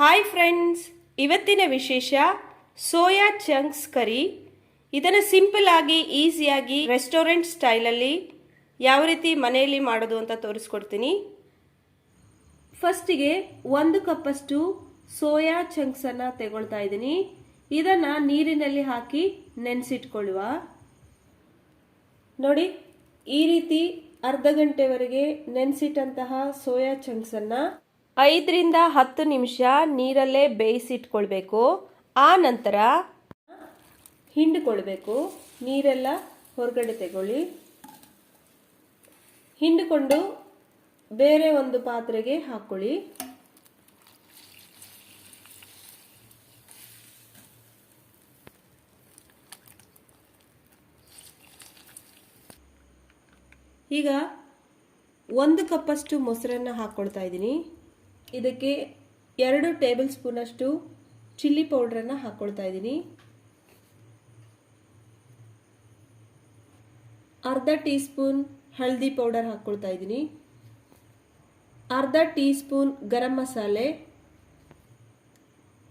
Hi friends, ಇವತ್ತಿನ ವಿಶೇಷ soya chunks ಕರಿ. ಇದನ್ನು ಸಿಂಪಲ್ ಆಗಿ ಈಸಿಯಾಗಿ ರೆಸ್ಟೋರೆಂಟ್ ಸ್ಟೈಲಲ್ಲಿ ಯಾವ ರೀತಿ ಮನೆಯಲ್ಲಿ ಮಾಡೋದು ಅಂತ ತೋರಿಸ್ಕೊಡ್ತೀನಿ. ಫಸ್ಟಿಗೆ ಒಂದು ಕಪ್ಪಷ್ಟು ಸೋಯಾ ಚಂಕ್ಸನ್ನು ತಗೊಳ್ತಾ ಇದ್ದೀನಿ. ಇದನ್ನು ನೀರಿನಲ್ಲಿ ಹಾಕಿ ನೆನೆಸಿಟ್ಕೊಳ್ಳುವ. ನೋಡಿ, ಈ ರೀತಿ ಅರ್ಧ ಗಂಟೆವರೆಗೆ ನೆನೆಸಿಟ್ಟಂತಹ ಸೋಯಾ ಚಂಕ್ಸನ್ನು ಐದರಿಂದ ಹತ್ತು ನಿಮಿಷ ನೀರಲ್ಲೇ ಬೇಯಿಸಿಟ್ಕೊಳ್ಬೇಕು. ಆ ನಂತರ ಹಿಂಡಿಕೊಳ್ಬೇಕು. ನೀರೆಲ್ಲ ಹೊರಗಡೆ ತಗೊಳ್ಳಿ. ಹಿಂಡ್ಕೊಂಡು ಬೇರೆ ಒಂದು ಪಾತ್ರೆಗೆ ಹಾಕ್ಕೊಳ್ಳಿ. ಈಗ ಒಂದು ಕಪ್ಪಷ್ಟು ಮೊಸರನ್ನು ಹಾಕ್ಕೊಳ್ತಾ ಇದ್ದೀನಿ. ಇದಕ್ಕೆ ಎರಡು ಟೇಬಲ್ ಸ್ಪೂನಷ್ಟು ಚಿಲ್ಲಿ ಪೌಡ್ರನ್ನು ಹಾಕ್ಕೊಳ್ತಾ ಇದ್ದೀನಿ. ಅರ್ಧ ಟೀ ಸ್ಪೂನ್ ಹಳದಿ ಪೌಡರ್ ಹಾಕ್ಕೊಳ್ತಾ ಇದ್ದೀನಿ. ಅರ್ಧ ಟೀ ಸ್ಪೂನ್ ಗರಂ ಮಸಾಲೆ.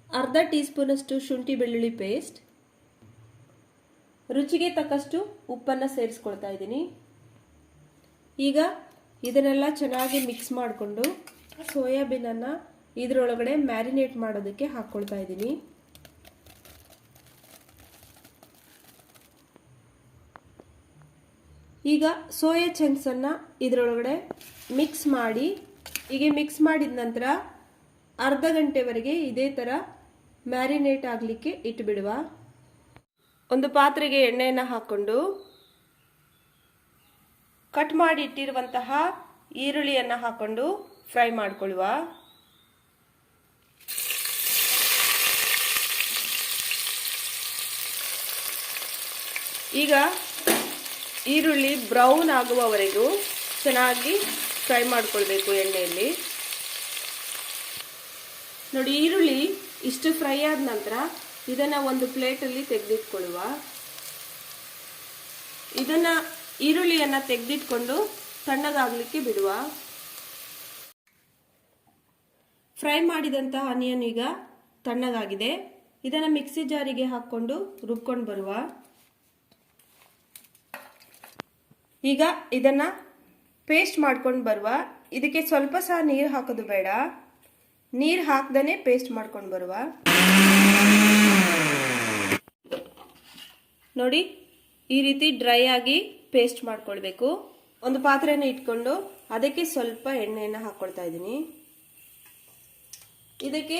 ಅರ್ಧ ಟೀ ಸ್ಪೂನಷ್ಟು ಶುಂಠಿ ಬೆಳ್ಳುಳ್ಳಿ ಪೇಸ್ಟ್. ರುಚಿಗೆ ತಕ್ಕಷ್ಟು ಉಪ್ಪನ್ನು ಸೇರಿಸ್ಕೊಳ್ತಾ ಇದ್ದೀನಿ. ಈಗ ಇದನ್ನೆಲ್ಲ ಚೆನ್ನಾಗಿ ಮಿಕ್ಸ್ ಮಾಡಿಕೊಂಡು ಸೋಯಾಬೀನನ್ನು ಇದರೊಳಗಡೆ ಮ್ಯಾರಿನೇಟ್ ಮಾಡೋದಕ್ಕೆ ಹಾಕ್ಕೊಳ್ತಾ ಇದ್ದೀನಿ. ಈಗ ಸೋಯಾ ಚಂಕ್ಸನ್ನು ಇದರೊಳಗಡೆ ಮಿಕ್ಸ್ ಮಾಡಿ, ಹೀಗೆ ಮಿಕ್ಸ್ ಮಾಡಿದ ನಂತರ ಅರ್ಧ ಗಂಟೆವರೆಗೆ ಇದೇ ಥರ ಮ್ಯಾರಿನೇಟ್ ಆಗಲಿಕ್ಕೆ ಇಟ್ಟುಬಿಡುವ ಒಂದು ಪಾತ್ರೆಗೆ ಎಣ್ಣೆಯನ್ನು ಹಾಕ್ಕೊಂಡು ಕಟ್ ಮಾಡಿ ಇಟ್ಟಿರುವಂತಹ ಈರುಳ್ಳಿಯನ್ನು ಹಾಕೊಂಡು ಫ್ರೈ ಮಾಡಿಕೊಳ್ಳುವ ಈಗ ಈರುಳ್ಳಿ ಬ್ರೌನ್ ಆಗುವವರೆಗೂ ಚೆನ್ನಾಗಿ ಫ್ರೈ ಮಾಡ್ಕೊಳ್ಬೇಕು ಎಣ್ಣೆಯಲ್ಲಿ. ನೋಡಿ, ಈರುಳ್ಳಿ ಇಷ್ಟು ಫ್ರೈ ಆದ ನಂತರ ಇದನ್ನು ಒಂದು ಪ್ಲೇಟಲ್ಲಿ ತೆಗೆದಿಟ್ಕೊಳ್ಳುವ ಇದನ್ನು ಈರುಳ್ಳಿಯನ್ನು ತೆಗೆದಿಟ್ಕೊಂಡು ತಣ್ಣಗಾಗಲಿಕ್ಕೆ ಬಿಡುವ. ಫ್ರೈ ಮಾಡಿದಂತಹ ಆನಿಯನ್ ಈಗ ತಣ್ಣಗಾಗಿದೆ. ಇದನ್ನು ಮಿಕ್ಸಿ ಜಾರಿಗೆ ಹಾಕ್ಕೊಂಡು ರುಬ್ಕೊಂಡು ಬರುವ. ಈಗ ಇದನ್ನು ಪೇಸ್ಟ್ ಮಾಡ್ಕೊಂಡು ಬರುವ. ಇದಕ್ಕೆ ಸ್ವಲ್ಪ ಸಹ ನೀರು ಹಾಕೋದು ಬೇಡ. ನೀರು ಹಾಕ್ದೇ ಪೇಸ್ಟ್ ಮಾಡ್ಕೊಂಡು ಬರುವ. ನೋಡಿ, ಈ ರೀತಿ ಡ್ರೈ ಆಗಿ ಪೇಸ್ಟ್ ಮಾಡ್ಕೊಳ್ಬೇಕು. ಒಂದು ಪಾತ್ರೆನ ಇಟ್ಕೊಂಡು ಅದಕ್ಕೆ ಸ್ವಲ್ಪ ಎಣ್ಣೆಯನ್ನು ಹಾಕ್ಕೊಳ್ತಾ ಇದ್ದೀನಿ. ಇದಕ್ಕೆ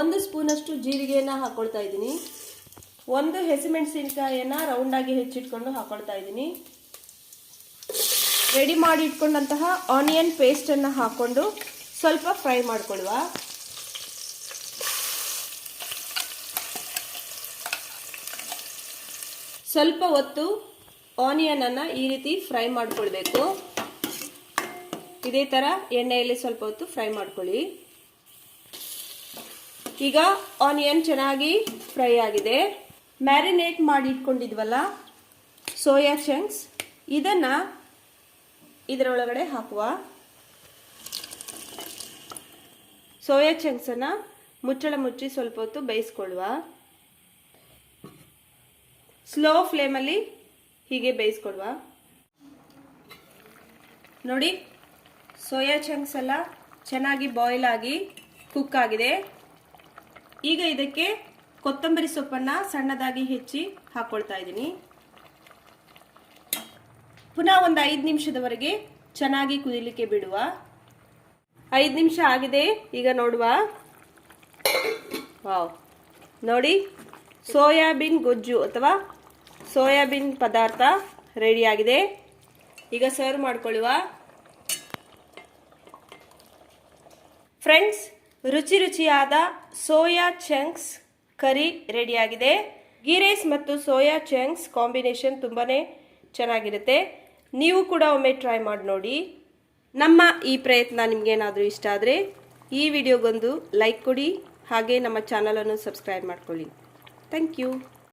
ಒಂದು ಸ್ಪೂನಷ್ಟು ಜೀರಿಗೆಯನ್ನು ಹಾಕ್ಕೊಳ್ತಾ ಇದ್ದೀನಿ. ಒಂದು ಹೆಸಿಮೆಣಸಿನಕಾಯಿಯನ್ನು ರೌಂಡಾಗಿ ಹೆಚ್ಚಿಟ್ಕೊಂಡು ಹಾಕ್ಕೊಳ್ತಾ ಇದ್ದೀನಿ. ರೆಡಿ ಮಾಡಿ ಇಟ್ಕೊಂಡಂತಹ ಆನಿಯನ್ ಪೇಸ್ಟನ್ನು ಹಾಕ್ಕೊಂಡು ಸ್ವಲ್ಪ ಫ್ರೈ ಮಾಡಿಕೊಳ್ಳುವ. ಸ್ವಲ್ಪ ಹೊತ್ತು ಆನಿಯನನ್ನು ಈ ರೀತಿ ಫ್ರೈ ಮಾಡ್ಕೊಳ್ಬೇಕು. ಇದೇ ಥರ ಎಣ್ಣೆಯಲ್ಲಿ ಸ್ವಲ್ಪ ಹೊತ್ತು ಫ್ರೈ ಮಾಡ್ಕೊಳ್ಳಿ. ಈಗ ಆನಿಯನ್ ಚೆನ್ನಾಗಿ ಫ್ರೈ ಆಗಿದೆ. ಮ್ಯಾರಿನೇಟ್ ಮಾಡಿ ಇಟ್ಕೊಂಡಿದ್ವಲ್ಲ ಸೋಯಾ ಚಂಕ್ಸ್ ಇದನ್ನು ಇದರೊಳಗಡೆ ಹಾಕುವ. ಸೋಯಾ ಚಂಕ್ಸನ್ನು ಮುಚ್ಚಳ ಮುಚ್ಚಿ ಸ್ವಲ್ಪ ಹೊತ್ತು ಬೇಯಿಸ್ಕೊಳ್ಳುವ. ಸ್ಲೋ ಫ್ಲೇಮಲ್ಲಿ ಹೀಗೆ ಬೇಯಿಸ್ಕೊಳ್ಳುವ. ನೋಡಿ ಸೋಯಾ ಚಂಕ್ಸ್ ಎಲ್ಲ ಚೆನ್ನಾಗಿ ಬಾಯ್ಲ್ ಆಗಿ ಕುಕ್ ಆಗಿದೆ. ಈಗ ಇದಕ್ಕೆ ಕೊತ್ತಂಬರಿ ಸೊಪ್ಪನ್ನು ಸಣ್ಣದಾಗಿ ಹೆಚ್ಚಿ ಹಾಕ್ಕೊಳ್ತಾ ಇದ್ದೀನಿ. ಪುನಃ ಒಂದು ಐದು ನಿಮಿಷದವರೆಗೆ ಚೆನ್ನಾಗಿ ಕುದಿಲಿಕ್ಕೆ ಬಿಡುವ. ಐದು ನಿಮಿಷ ಆಗಿದೆ. ಈಗ ನೋಡುವ. ವಾವ್. ನೋಡಿ, ಸೋಯಾಬೀನ್ ಗೊಜ್ಜು ಅಥವಾ ಸೋಯಾಬೀನ್ ಪದಾರ್ಥ ರೆಡಿಯಾಗಿದೆ. ಈಗ ಸರ್ವ್ ಮಾಡ್ಕೊಳ್ಳುವ. ಫ್ರೆಂಡ್ಸ್ ರುಚಿ ರುಚಿಯಾದ ಸೋಯಾ ಚಂಕ್ಸ್ ಕರಿ ರೆಡಿಯಾಗಿದೆ. ಗೀ ರೈಸ್ ಮತ್ತು ಸೋಯಾ ಚಂಕ್ಸ್ ಕಾಂಬಿನೇಷನ್ ತುಂಬಾ ಚೆನ್ನಾಗಿರುತ್ತೆ. ನೀವು ಕೂಡ ಒಮ್ಮೆ ಟ್ರೈ ಮಾಡಿ ನೋಡಿ. ನಮ್ಮ ಈ ಪ್ರಯತ್ನ ನಿಮಗೇನಾದರೂ ಇಷ್ಟ ಆದರೆ ಈ ವಿಡಿಯೋಗೊಂದು ಲೈಕ್ ಕೊಡಿ. ಹಾಗೆ ನಮ್ಮ ಚಾನಲನ್ನು ಸಬ್ಸ್ಕ್ರೈಬ್ ಮಾಡ್ಕೊಳ್ಳಿ. Thank you.